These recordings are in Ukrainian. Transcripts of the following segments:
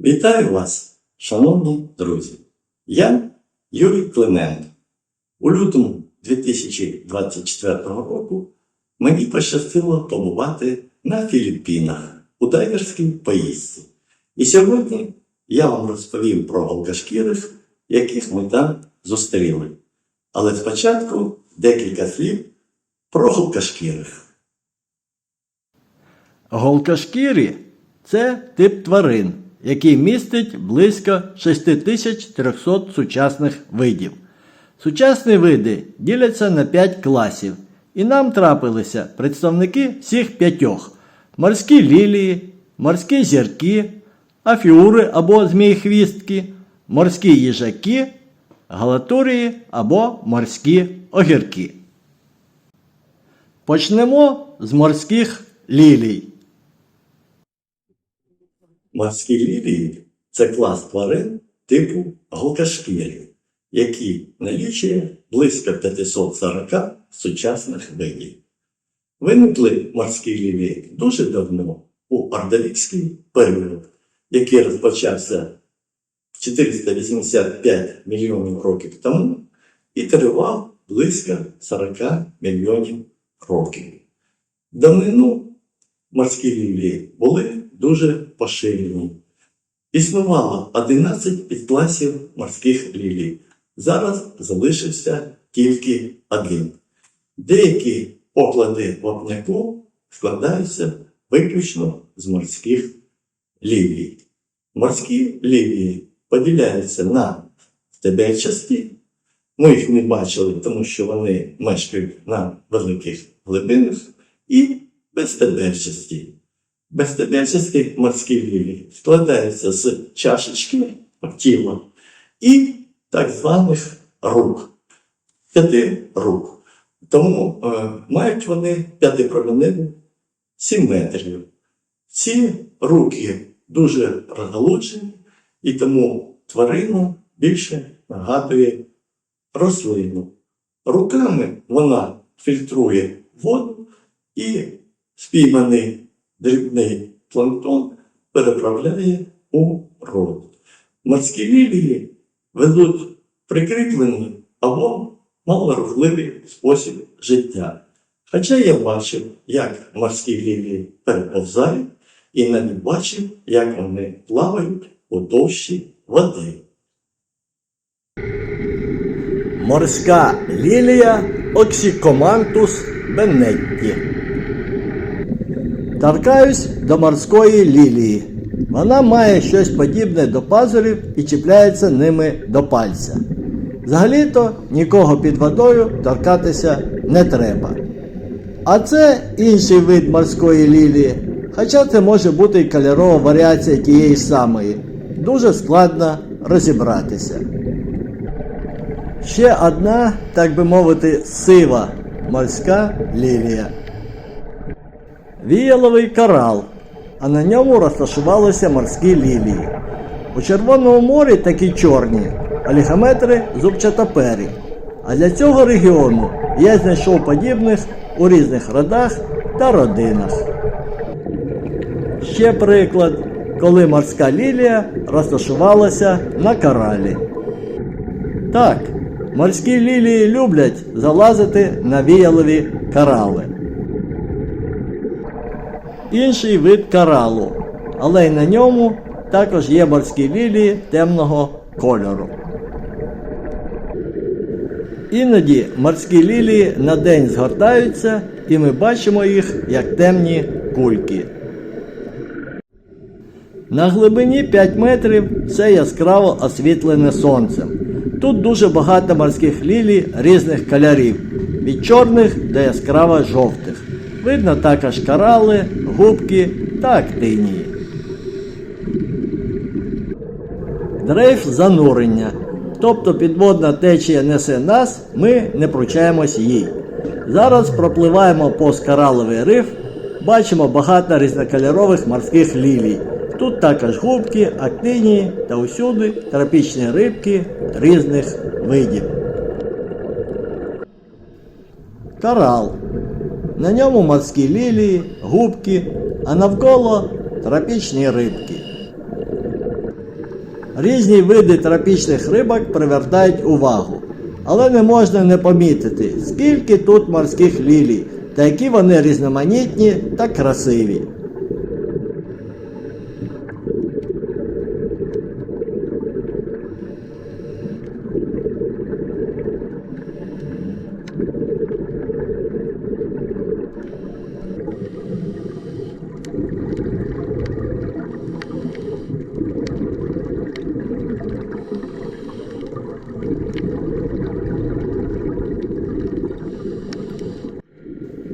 Вітаю вас, шановні друзі! Я Юрій Клименко. У лютому 2024 року мені пощастило побувати на Філіппінах у дайверській поїздці. І сьогодні я вам розповім про голкашкірих, яких ми там зустріли. Але спочатку декілька слів про голкашкірих. Голкашкірі це тип тварин, який містить близько 6300 сучасних видів. Сучасні види діляться на 5 класів, і нам трапилися представники всіх п'ятьох: морські лілії, морські зірки, афіури або зміїхвістки, морські їжаки, галатурії або морські огірки. Почнемо з морських лілій. Морські лілії це клас тварин типу голкашкірів, які налічує близько 540 сучасних видів. Виникли морські лілії дуже давно у ордовікський період, який розпочався 485 мільйонів років тому і тривав близько 40 мільйонів років. Давнину морські лілії були дуже поширені. Існувало 11 підкласів морських лілій. Зараз залишився тільки один. Деякі поклади вапняку складаються виключно з морських лілій. Морські лілії поділяються на стебельчасті. Ми їх не бачили, тому що вони мешкають на великих глибинах і безстебельчасті. Безстебельчасті морські лілії складаються з чашечки тіла і так званих рук, п'яти рук. Тому е, мають вони п'ятипроменеву симметрію. Ці руки дуже розгалуджені, і тому тварина більше нагадує рослину. Руками вона фільтрує воду і спійманий дрібний планктон переправляє у рот. Морські лілії ведуть прикріплений або малорухливий спосіб життя. Хоча я бачив, як морські лілії переповзають, і навіть бачив, як вони плавають у товщі води. Морська лілія Оксікомантус беннетті. Торкаюсь до морської лілії. Вона має щось подібне до пазурів і чіпляється ними до пальця. Взагалі-то нікого під водою торкатися не треба. А це інший вид морської лілії, хоча це може бути і кольорова варіація тієї самої. Дуже складно розібратися. Ще одна, так би мовити, сива морська лілія. Віяловий корал, а на ньому розташувалися морські лілії. У Червоному морі такі чорні, олігометри зубчатопері. А для цього регіону я знайшов подібних у різних родах та родинах. Ще приклад, коли морська лілія розташувалася на коралі. Так, морські лілії люблять залазити на віялові корали. Інший вид коралу, але й на ньому також є морські лілії темного кольору. Іноді морські лілії на день згортаються, і ми бачимо їх як темні кульки. На глибині 5 метрів все яскраво освітлене сонцем. Тут дуже багато морських лілій різних кольорів, від чорних до яскраво жовтих. Видно також корали, губки та актинії. Дрейф занурення. Тобто підводна течія несе нас, ми не пручаємось їй. Зараз пропливаємо повз кораловий риф, бачимо багато різнокольорових морських лілій. Тут також губки, актинії та усюди тропічні рибки різних видів. Корал. На ньому морські лілії, губки, а навколо тропічні рибки. Різні види тропічних рибок привертають увагу. Але не можна не помітити, скільки тут морських лілій, та які вони різноманітні та красиві.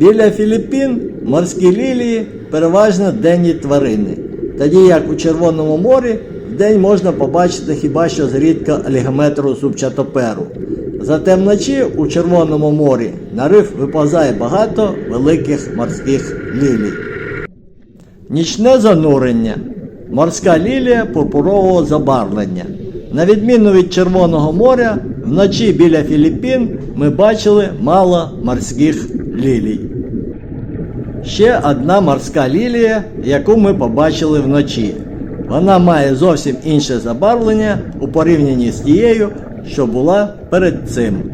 Біля Філіппін морські лілії переважно денні тварини, тоді як у Червоному морі вдень можна побачити хіба що зрідка алігометру зубчатоперу. Зате вночі у Червоному морі на риф виповзає багато великих морських лілій. Нічне занурення. Морська лілія пурпурового забарвлення. На відміну від Червоного моря, вночі біля Філіппін ми бачили мало морських лілій. Ще одна морська лілія, яку ми побачили вночі. Вона має зовсім інше забарвлення у порівнянні з тією, що була перед цим.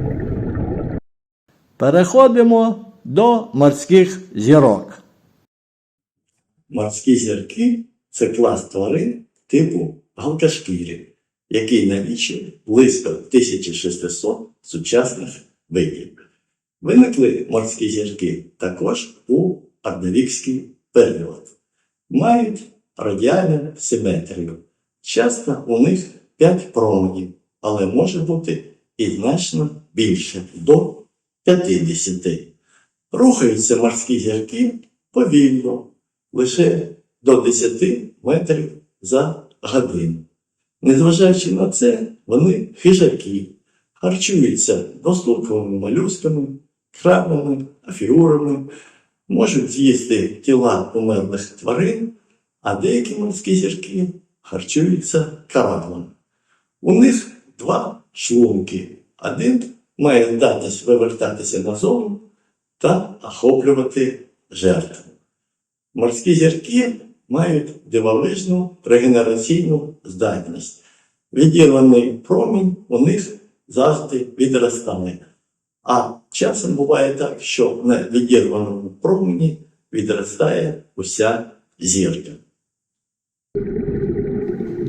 Переходимо до морських зірок. Морські зірки це клас тварин типу галкашкірі, який налічує близько 1600 сучасних видів. Виникли морські зірки також у Ардевікський період. Мають радіальну симетрію. Часто у них 5 променів, але може бути і значно більше до 50. Рухаються морські зірки повільно, лише до 10 метрів за годину. Незважаючи на це, вони хижаки, харчуються дослуховими молюсками, крабами, афіурами, можуть з'їсти тіла умерлих тварин, а деякі морські зірки харчуються коралами. У них два шлунки. Один має здатність вивертатися назовні та охоплювати жертву. Морські зірки мають дивовижну регенераційну здатність. Відірваний промінь у них завжди відростає. А часом буває так, що на відірваному промені відростає уся зірка.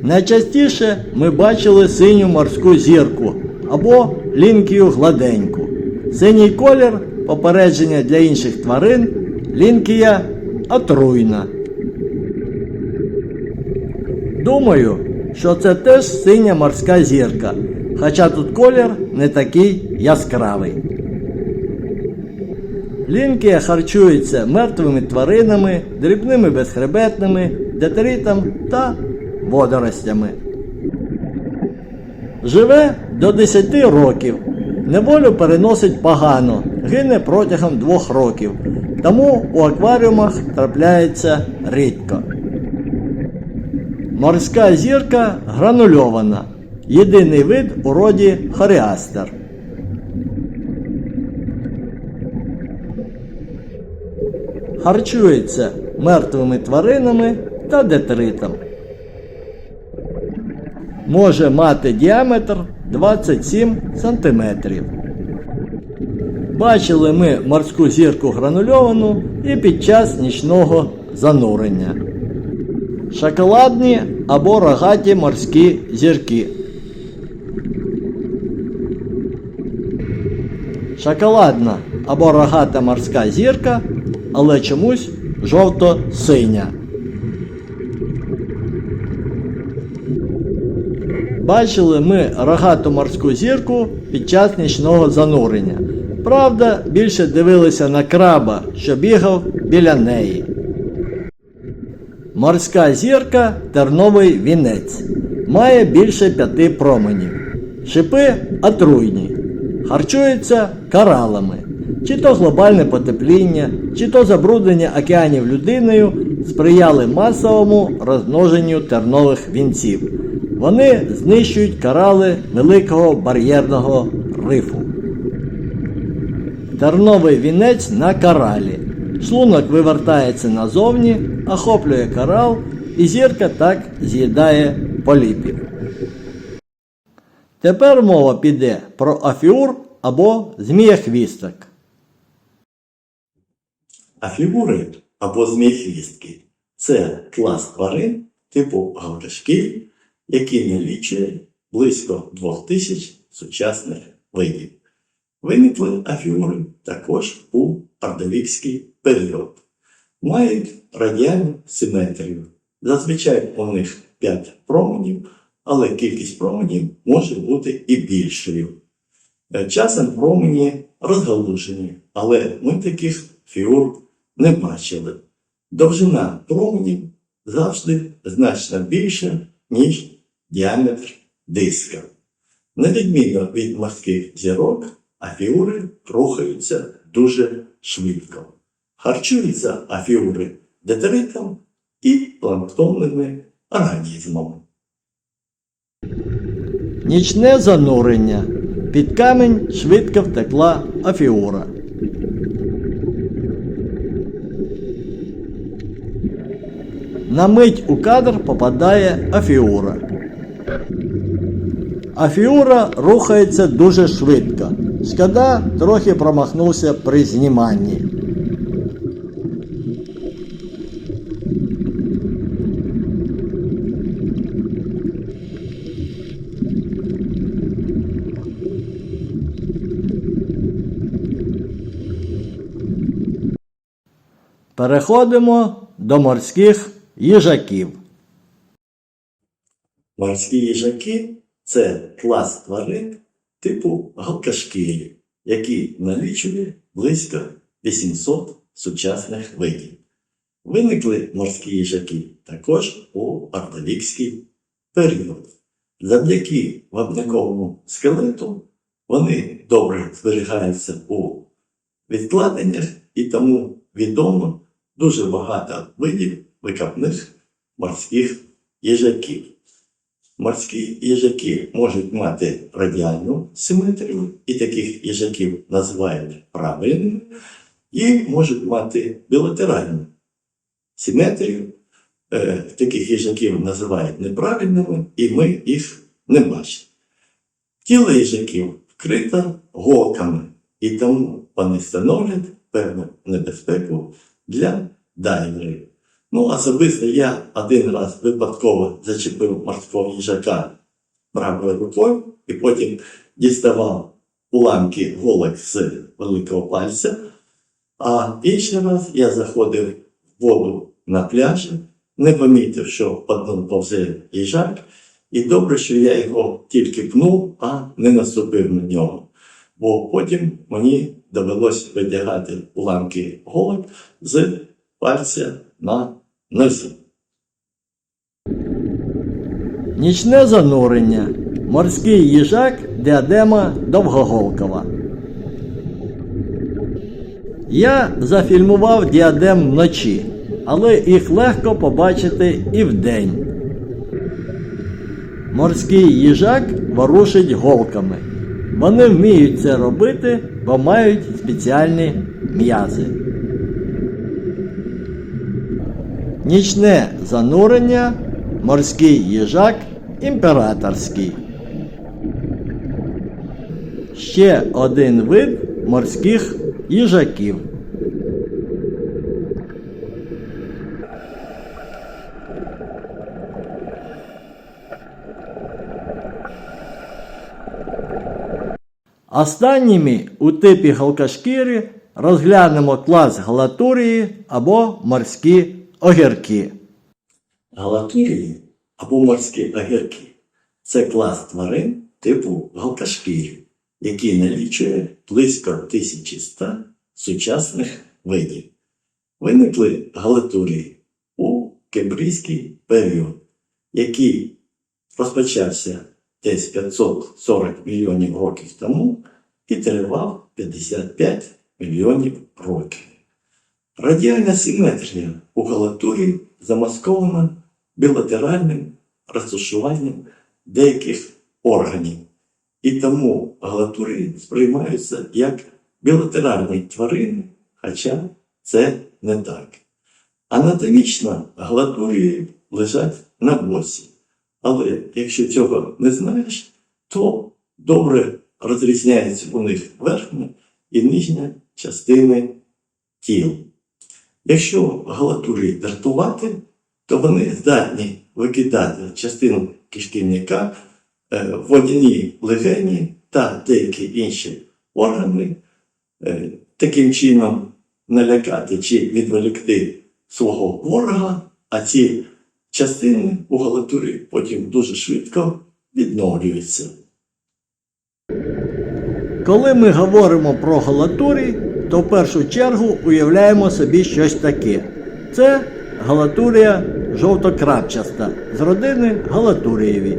Найчастіше ми бачили синю морську зірку або лінкію гладеньку. Синій колір попередження для інших тварин, лінкія отруйна. Думаю, що це теж синя морська зірка, хоча тут колір не такий яскравий. Лінкія харчується мертвими тваринами, дрібними безхребетними, детритом та водоростями. Живе до 10 років. Неволю переносить погано, гине протягом двох років. Тому у акваріумах трапляється рідко. Морська зірка гранульована. Єдиний вид у роді хоріастер. Харчується мертвими тваринами та детритом. Може мати діаметр 27 см. Бачили ми морську зірку гранульовану і під час нічного занурення. Шоколадні або рогаті морські зірки. Шоколадна або рогата морська зірка, але чомусь жовто-синя. Бачили ми рогату морську зірку під час нічного занурення. Правда, більше дивилися на краба, що бігав біля неї. Морська зірка терновий вінець. Має більше п'яти променів. Шипи отруйні. Харчуються коралами. Чи то глобальне потепління, чи то забруднення океанів людиною сприяли масовому розмноженню тернових вінців. Вони знищують корали Великого бар'єрного рифу. Терновий вінець на коралі. Шлунок вивертається назовні, охоплює корал, і зірка так з'їдає поліпів. Тепер мова піде про афіур або зміяхвісток. А фігури або змієхвістки це клас тварин типу гавришків, який налічує близько 2000 сучасних видів. Виникли афіури також у ардовікський період. Мають радіальну симетрію. Зазвичай у них 5 променів, але кількість променів може бути і більшою. Е, Часом промені розгалужені, але ми таких фігур не бачили. Довжина променів завжди значно більша, ніж діаметр диска. На відміну від морських зірок, афіури рухаються дуже швидко. Харчуються афіури детритом і планктонними організмами. Нічне занурення. Під камінь швидко втекла афіура. На мить у кадр попадає афіура. Афіура рухається дуже швидко. Шкода трохи промахнувся при зніманні. Переходимо до морських їжаків. Морські їжаки це клас тварин типу галкашкирів, які налічує близько 800 сучасних видів. Виникли морські їжаки також у ардовікський період. Завдяки вапняковому скелету вони добре зберігаються у відкладеннях і тому відомо дуже багато видів викопних морських їжаків. Морські їжаки можуть мати радіальну симетрію, і таких їжаків називають правильними, і можуть мати білатеральну симетрію. Е, таких їжаків називають неправильними, і ми їх не бачимо. Тіло їжаків вкрито голками, і тому вони становлять певну небезпеку для дайверів. Ну, особисто я один раз випадково зачепив морського їжака правою рукою і потім діставав уламки голок з великого пальця. А інший раз я заходив в воду на пляжі, не помітив, що по повзе їжак, і добре, що я його тільки пнув, а не наступив на нього. Бо потім мені довелося витягати уламки голок з пальця на носі. Нічне занурення. Морський їжак діадема довгоголкова. Я зафільмував діадем вночі, але їх легко побачити і вдень. Морський їжак ворушить голками. Вони вміють це робити, бо мають спеціальні м'язи. Нічне занурення, морський їжак імператорський. Ще один вид морських їжаків. Останніми у типі галкашкіри розглянемо клас галатурії або морські огірки. Галатурії або морські огірки це клас тварин типу галкашкірів, який налічує близько 1100 сучасних видів. Виникли галатурії у кембрійський період, який розпочався десь 540 мільйонів років тому і тривав 55 мільйонів років. Радіальна симетрія у галатурі замаскована білатеральним розташуванням деяких органів, і тому галатурі сприймаються як білатеральні тварини, хоча це не так. Анатомічно галатурії лежать на боці, Але якщо цього не знаєш, то добре розрізняються у них верхня і нижня частини тіл. Якщо галатурі дратувати, то вони здатні викидати частину кишківника, е, водяні легені та деякі інші органи, е, таким чином налякати чи відволікти свого ворога, а ці частини у галатурі потім дуже швидко відновлюються. Коли ми говоримо про галатурій, то в першу чергу уявляємо собі щось таке. Це галатурія жовтокрапчаста з родини галатурієві.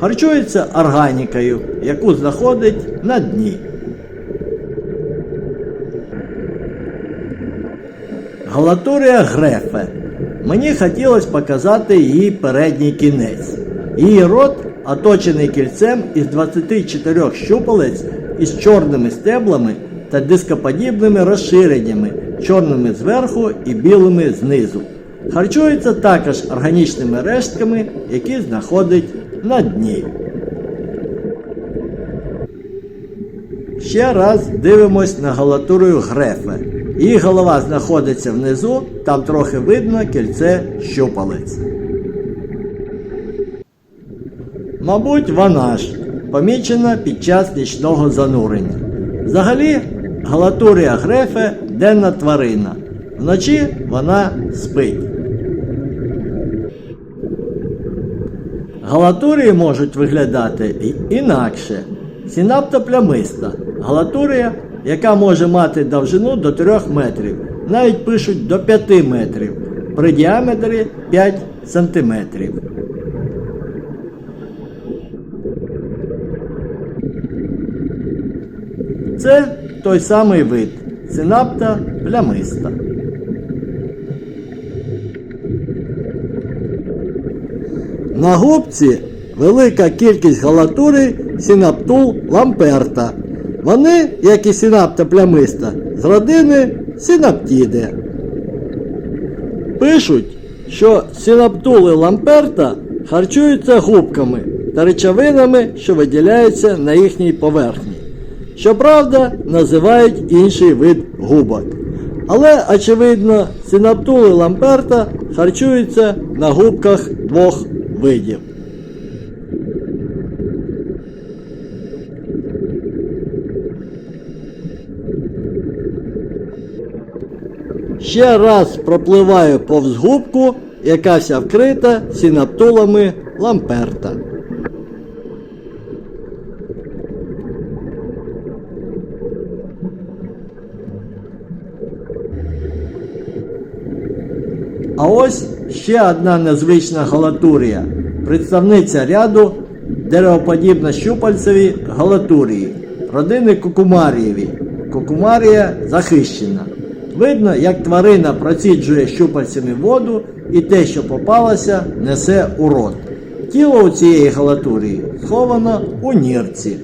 Харчується органікою, яку знаходить на дні. Галатурія грефе. Мені хотілося показати її передній кінець. Її рот оточений кільцем із 24 щупалець із чорними стеблами та дископодібними розширеннями, чорними зверху і білими знизу. Харчується також органічними рештками, які знаходить на дні. Ще раз дивимось на галатурою грефе. Її голова знаходиться внизу, там трохи видно кільце щупалець. Мабуть, вона ж помічена під час нічного занурення. Взагалі, галатурія грефе денна тварина. Вночі вона спить. Галатурії можуть виглядати і інакше. Синаптоплямиста галатурія, яка може мати довжину до 3 метрів, навіть пишуть до 5 метрів, при діаметрі 5 сантиметрів. Це той самий вид синапта плямиста. На губці велика кількість галатури синаптул ламперта. Вони, як і синапта плямиста, з родини синаптіди. Пишуть, що синаптули ламперта харчуються губками та речовинами, що виділяються на їхній поверхні. Щоправда, називають інший вид губок. Але, очевидно, синаптули ламперта харчуються на губках двох видів. Ще раз пропливаю повз губку, яка вкрита синаптулами ламперта. А ось ще одна незвична галатурія, представниця ряду деревоподібно-щупальцеві галатурії, родини кукумарієві. Кукумарія захищена. Видно, як тварина проціджує щупальцями воду і те, що попалося, несе у рот. Тіло у цієї галатурії сховано у нірці.